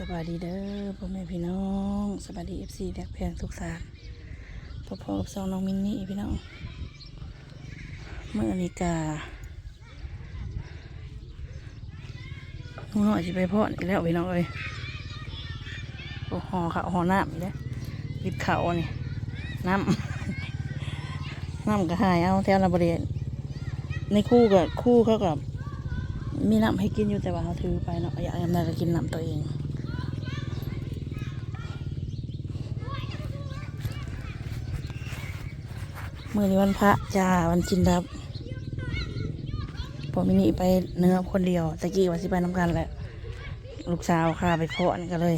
สวัสดีเด้อพ่อแม่พี่น้องสวัสดีเอฟซีแดกแพงทุกสารพ่อพ่อกับสองน้องมินนี่พี่น้องเมื่อนิกาหนูหน่อยจะไปพ่ออีกแล้วพี่น้องเอ้ยโอ้ห่อข้าวห่อน้ำอีกแล้วริบเขาวนี่น้ำน้ำก็หายเอาแถวระเบียนในคู่กับคู่เขากับมีน้ำให้กินอยู่แต่ว่าเขาถือไปเนาะอยากยำได้ก็กินน้ำตัวเอง มื่อนี้วันพระจ้าวันจินดับพอมินิไปเนื้อคนเดียวตะกี้ว่าสิไปน้ำกันแหละลูกสาวข้าไปเคาะนี่ก็เลย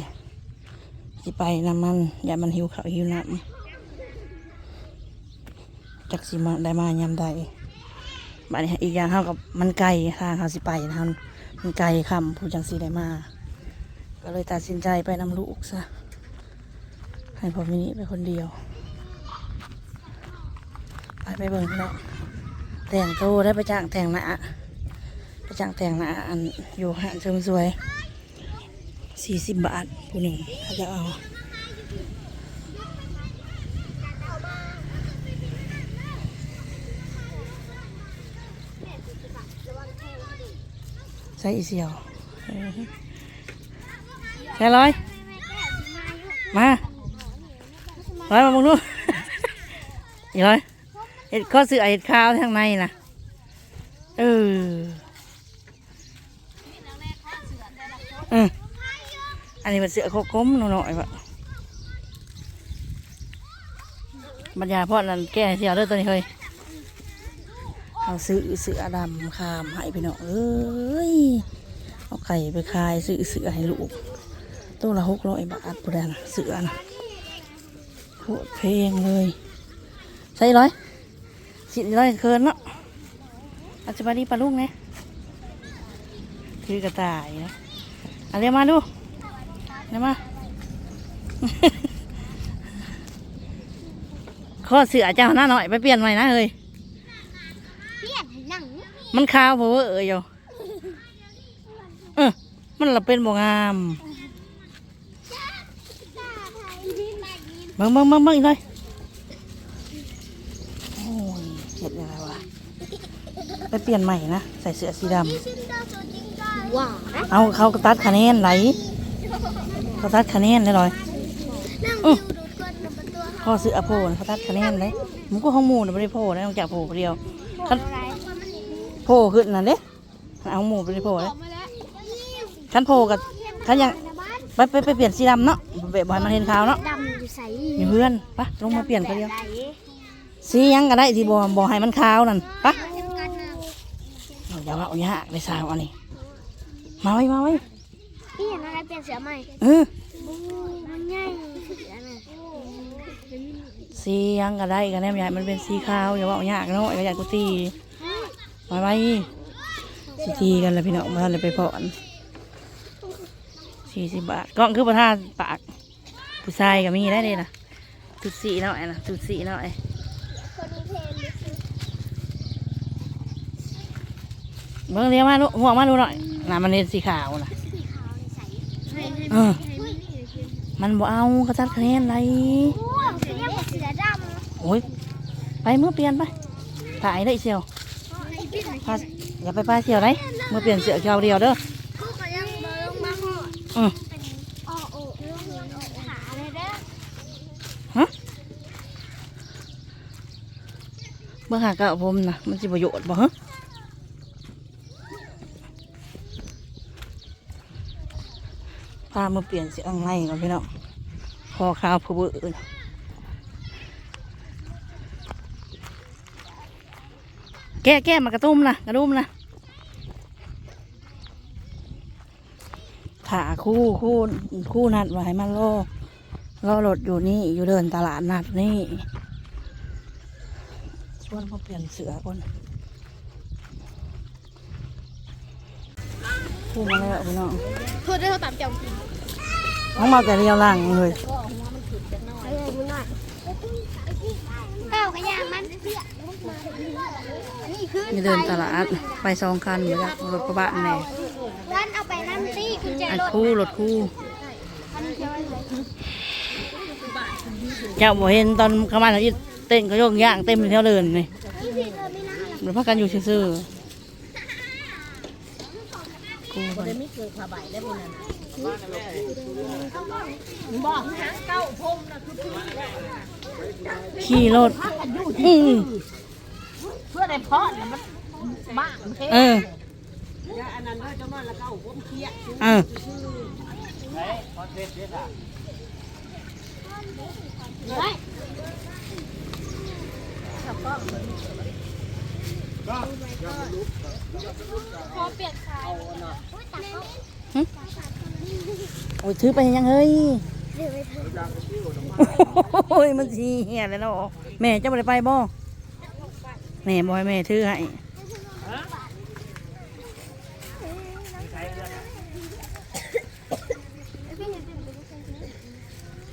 สิไปน้ำมันอย่ามันหิวข้าวหิวน้ำจักสิมาได้มายำได้บัดนี้อีกอย่างเท่ากับมันไกลทางเขาสิไปนะมันมันไกลคำผู้จังสีได้มา ก็เลยตัดสินใจไปนำลูกซะให้พ่อมินิไปคนเดียว ไปไปเบิ่งพี่น้องแต่งโตวได้ไปจ้างแต่งหน้าไปจ้างแต่งหน้าอันอยู่ห้างเสริมสวยสี่สิบบาทผู้หนึ่งเขาจะเอาใส่อีเสียวเออใส่ร้อยมาร้อยมาบุงดูอีร้อย เห็ดข้อสื่อเห็ดข้าวทางในนะเออออันนี้มันเสือโคก้มหน่อยๆวะบรรยาพ่อนั่นแก้เสียวเด้อตัวนี้เฮ้ยเอาซื้อเสือดำคามให้พี่น้องเอ้ยเอาไข่ไปขายซื้อเสือให้ลูกตัวละหกร้อยบาทปุ๊ดนะเสือนะโคตรเพลงเลยใส่ร้อย สิร้อยเคินเนาะอาจจะมาดีปลาลูกเนี่ยคือกระต่ายนะอาเรียกมาดูเรียมาข้อเสือเจ้าหน้าหน่อยไปเปลี่ยนใหม่นะเฮ้ยเปลี่ยนห้หนังมันขาวเพราะว่าเอออยู่เออมันละเป็นบ่งามเบิ่งเบิ่งเบิ่งเบิ่งอีกหน่อยโอ้ย เห็ดยังไงวะไปเปลี่ยนใหม่นะ ใส่เสื้อสีดซินดาโซจิงกาว้านะำเอาเขาก็ตัดคะแนนไหลเขาตัดคะแนนได้เลยนั่งดูดูก่อนดูประตูพอซื้ออโพนเขาตัดคะแนนเลยหมันก็ห้องหมูนะไม่ได้โพนะต้องจากโพเดียวห้องอะไรโพขึ้นนั่นเด้เอาหมูไปได้โพเลยมาแล้วคันโพกับคันยังบ้านไปไปไปเปลี่ยนสีดำเนาะไปบอยมันเห็นขาวเนาะดำอยู่ใสมีเพื่อนปะลงมาเปลี่ยนกันเดียว สีหยังก็ได้ที่บ่บ่ให้มันขาวนั่นปะเอาอย่าว่าเอายากเลยสาวอันนี้มาไว้มาไว้เปลี่ยนอะไรเปลี่ยนเสือใหม่เออมันใหญ่เสือน่ะสีหยังก็ได้กันแน่ใหญ่มันเป็นสีขาวอย่าว่าเอายากเนาะอย่าอยากกูตีมาไว้สิตีกันแล้วพี่น้องมาเลยไปพอนสี่สิบบาทกล้องคือประทานปากผู้ชายก็มีได้เลยนะจุดสีหน่อยนะจุดสีหน่อย คนนี้เพลงดิสิ เบิ่งเรียกมาดูหัวมาดูหน่อยน่ะมันเป็นสีขาวนะสีขาวนี่ใสให้ให้เออมันบ่เอากระจัดคะแนนไรโอ้เสือกับเสือดำโอ้ยไปเมื่อเปลี่ยนไปถ่ายได้เชียวไอ้พี่ไหนพาอย่าไปป้าเชียวไรเมื่อเปลี่ยนเสือเชียวเดียวเด้อกูก็ยังมาลงมาหอดอืมอ๋อโอ้ลงขาเลยเด้อฮะเบิ่งหาเก่าผมนะมันสิประโยชน์บ่ฮะามาเปลี่ยนเสียงไงก่อนพี่น้องพอข้าวผู้บื่อแก้แก้มากระตุ้มนะกระตุ้มนะขาคู่คู่คู่นัดไว้มารอรอรถอยู่นี่อยู่เดินตลาดนัดนี่ชวนมาเปลี่ยนเสือก่ อนคู่มาแล้วพี่น้องพูดได้เขาตามจำกินน้องมาแต่เรียวหลังเลยเออมึงหน่อยเก้าขยะมันนี่คือมีเดินตลาดไปสองคันเหมือนกันรถกระบะแน่ร้านเอาไปนั่นสิคุณแจอันรถคู่รถคู่เเจ้าบ่เห็นตอนกลางวันเราอีเต้นก็โยกย่างเต็มอยู่แถวเดินนี่เหมือนพักกันอยู่ซื่อๆ กูบ่ได้ไม่เคยพาใบได้เป็นนั่นบอกหางเก้าพมนะคือขี่รถอืมเพื่อได้เพาะน่ะมันบ้ามันเท่เอออันนั้นก็จะมาละเก้าพมเคี้ยเออเฮ้ย ขอเปลี่ยนสายโอ้ยถือไปยังเฮ้ยโอ้ยมันสีเหี้ยเลยเนาะแม่จะได้ไปบ่แม่บ่ให้แม่ถือให้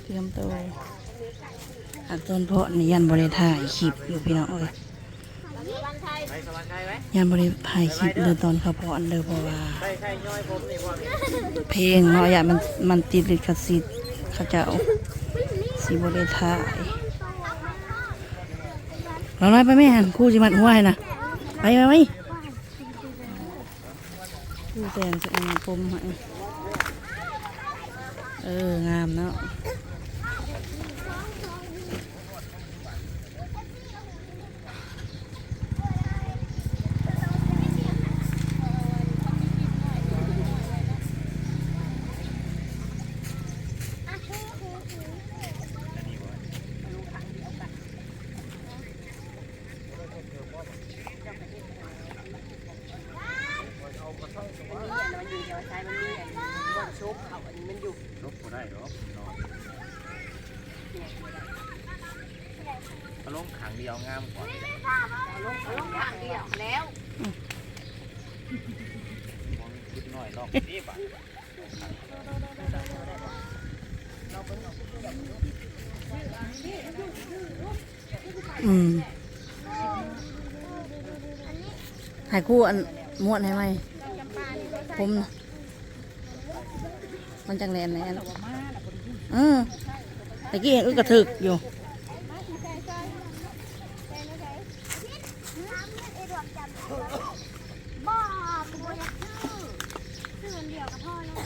เตรียมตัวอักตนเพาะนี่ยันบริถ่ายคลิปอยู่พี่น้องเอ้ย ยันบริถ่ายคลิปเลยตอนเขาพาะเลยเพราะว่า เพลงเนาะอย่ามันมันติดลิขสิทธิ์เขาเจ้าสีบริถ่ายเราน้อยไปไหมหันคู่จิมันหัวให้นะไปไปไปคู่แต่งจะเอามาปมให้เอองามเนาะ ลบก็ได้หรอกเนาะเอาลงขังเดียวงามกว่า ลง ลงทางเดียวแล้วนิดหน่อยนอกนี่บ่ะอืมถ่ายคู่อันม้วนให้ไหมผมนะมันจังแลนไหนอันเออตะกี้เห็นอึกกระถึกอยู่ บ้ากูอยากซื้อซื้ออันเดียวกับพ่อแล้ว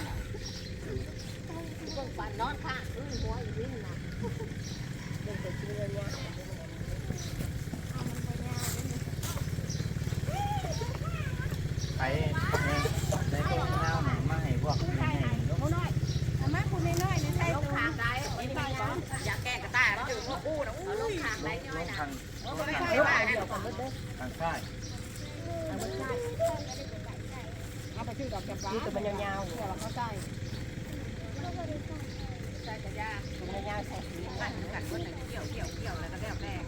เบิ่งปานนอนข้างอื้อหัวอีกนิดนะ ไปในตรงเงาหนังมาให้พวกนี่ให้ลบ ลงทางได้ไม่ได้บ่อยากแก้กระต่ายมันอยู่พวกอู้นะอู้ ลงทางทางเอาไปทางได้เอาไปชื่อดอกจำปาตัวมันยาวๆเราเข้าใจใช่กระยาตัวมันยาวใส่สีกันกันเบิดน่ะเกี่ยวเกี่ยวเกี่ยวแล้วก็แล้วแรก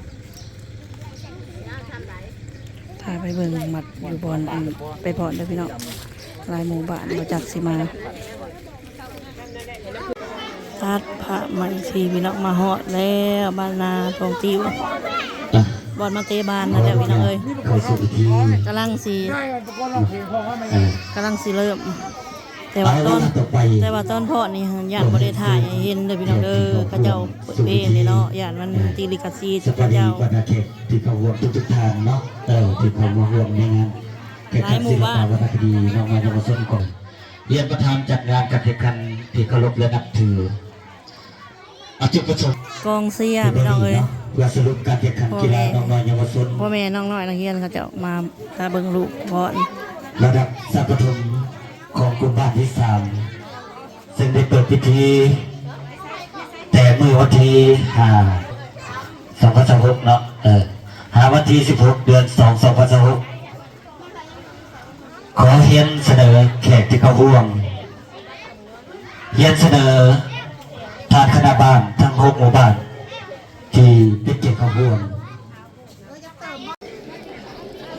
ย่าทำไหนถ่ายไปเบิ่งหมัดอยู่บอนอันไปพอนเด้อพี่น้องลายหมู่บ้านมาจากสิมา ตัดพระมาอีกทีพี่น้องมาฮอดแล้วบ้านนาทองติวบอนมาเตะบานนะเจ้าพี่น้องเอ้ยเข้าสู่พิธีกำลังสีเอ่อกำลังสีเริ่มแต่ว่าเอาตอนเวลาต่อไปแต่ว่าตอนเพาะนี่ญาติบ่ได้ถ่ายให้เห็นเด้อพี่น้องเด้อเขาเจ้าเปิดเพลงนี่เนาะญาติมันตีลิขสิทธิ์สเขาวัสดีเจ้าบรรดาเขตที่เขาร่วมทุกๆทางเนาะเออที่เขามาร่วมในงานแข่งขันศิลปะวรรณคดีน้องมาเยาวชนก่อนเรียนประธานจัดงานการแข่งขันที่เคารพและนับถือ กองเสียพี่น้องเอ้ยเพื่อสรุปการแข่งขันกีฬาน้องน้อยเยาวชนพ่อแม่น้องน้อยนักเรียนเขาเจ้ามาตาเบิ่งลูกเพาะระดับสัปปฐมของกลุ่มบ้านที่สามซึ่งได้เปิดพิธี แต่เมื่อวันที่ห้าสองพันสิบหกเนาะเออหาวันที่สิบหกเดือนสองสองพันสิบหกขอเฮียนเสนอแขกที่เขาร่วมเฮียนเสนอ ทานคณะบ้านทั้งหกหมู่บ้าน ที่เป็นเกียรติเขาร่วม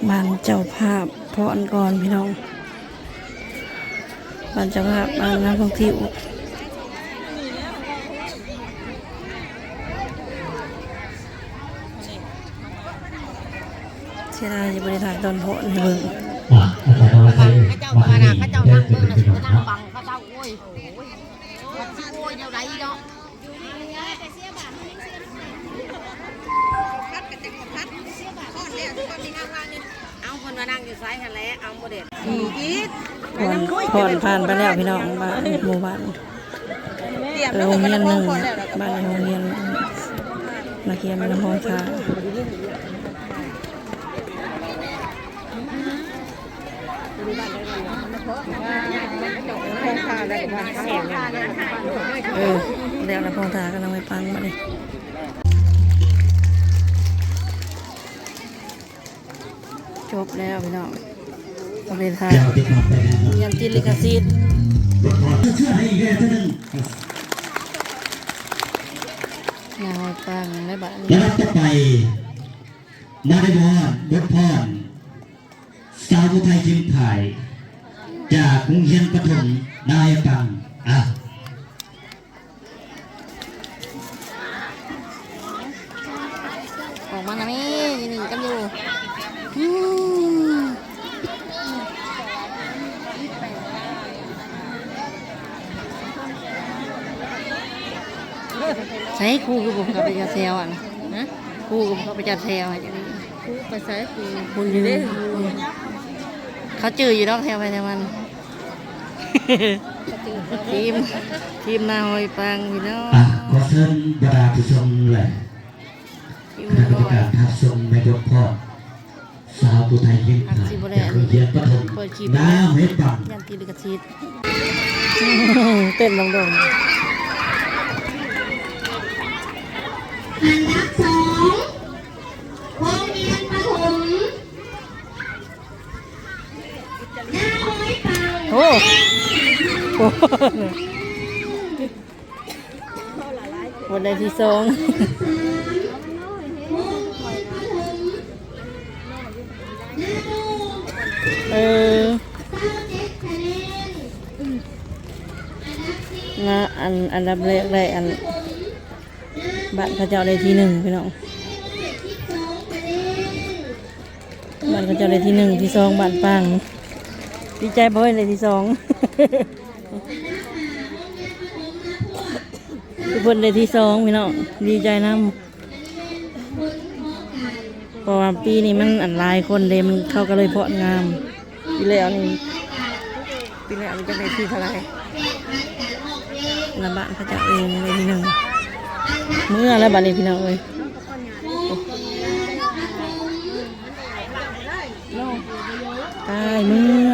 บานเจ้าภาพเพาะอันก่อนพี่น้องบานเจ้าภาพบานนักท่องเที่ยวเสียดายจะบริถ่ายตอนเพาะให้เบิ่งข้าเจ้ามานะข้าเจ้านั่งเบิ่งนะสิมานั่งฟังข้าเจ้าโอ้ย เอาคนมานั่งอยู่ซ้ายกันแล้วเอาโมเดลอีอีทผ่อนผ่อนผ่านไปแล้วพี่น้องบ้านหมู่บ้านเตรียมเอแล้วอโรงก็เรียนหมานึ่งพอแล้วแล้วก็บ้านในโรงเรียนนักเรียนบ้านห้องทาพงพาแล้วก็มาแข่งกันเออแล้วนะห้องทาก็นำไปฟังมาดิ จบแล้วพี่น้องโรงเรียนไทยเจ้าที่ผ่านไปแล้วเรียนติดลิขสิทธิ์เชื่อให้อีกแล้วท่านงานหอยฟังและบ้านและนี้รับต่อไปนาได้บอนบทพรสาวผู้ไทยทีมไทยจากกรุงเฮียนปฐมนายปังอะ ออกมานะแม่ยืนหนึ่งกันอยู่อืมใช้ครูคือผมกับไปจัดแซวอะนะครู กับผมกับไปจัดแซวอะอย่างนี้ไปใช้คือบุญยืนเขาจืออยู่ดอกแถวไปแถวมันทีมทีมนาหอยปังพี่น้องอะขอเชิญบรรดาผู้ชมแหละทีมคณะนากรรมอยการทับชมในบทพรสาวผู้ไทยทีมไทยจากกรุงเฮียนปฐมนาให้ปังยันตีลิกชิตเต้นลงดงอันดับสองโรงเรียนประถมหน้าห้อยปัง โอ้โหวันใดที่สองเออนะอันอันดับแรกได้อันบ้านเขาเจ้าได้ที่หนึ่งพี่น้องบ้านเขาเจ้าได้ที่หนึ่งที่สองบ้านปัง ดีใจบ่เฮ้ยได้ที่สองทุกคนได้ที่สองพี่น้องดีใจนำเพราะว่าปีนี้มันอันลายคนเลยมันเข้ากันเลยเพาะงามปีแล้วนี่ปีแล้วมันจะได้ที่เท่าไหร่ละบ้านเขาจะเองเลยที่นึ่งเมื่อแล้วบัดนี้พี่น้องเลยตายเมื่อ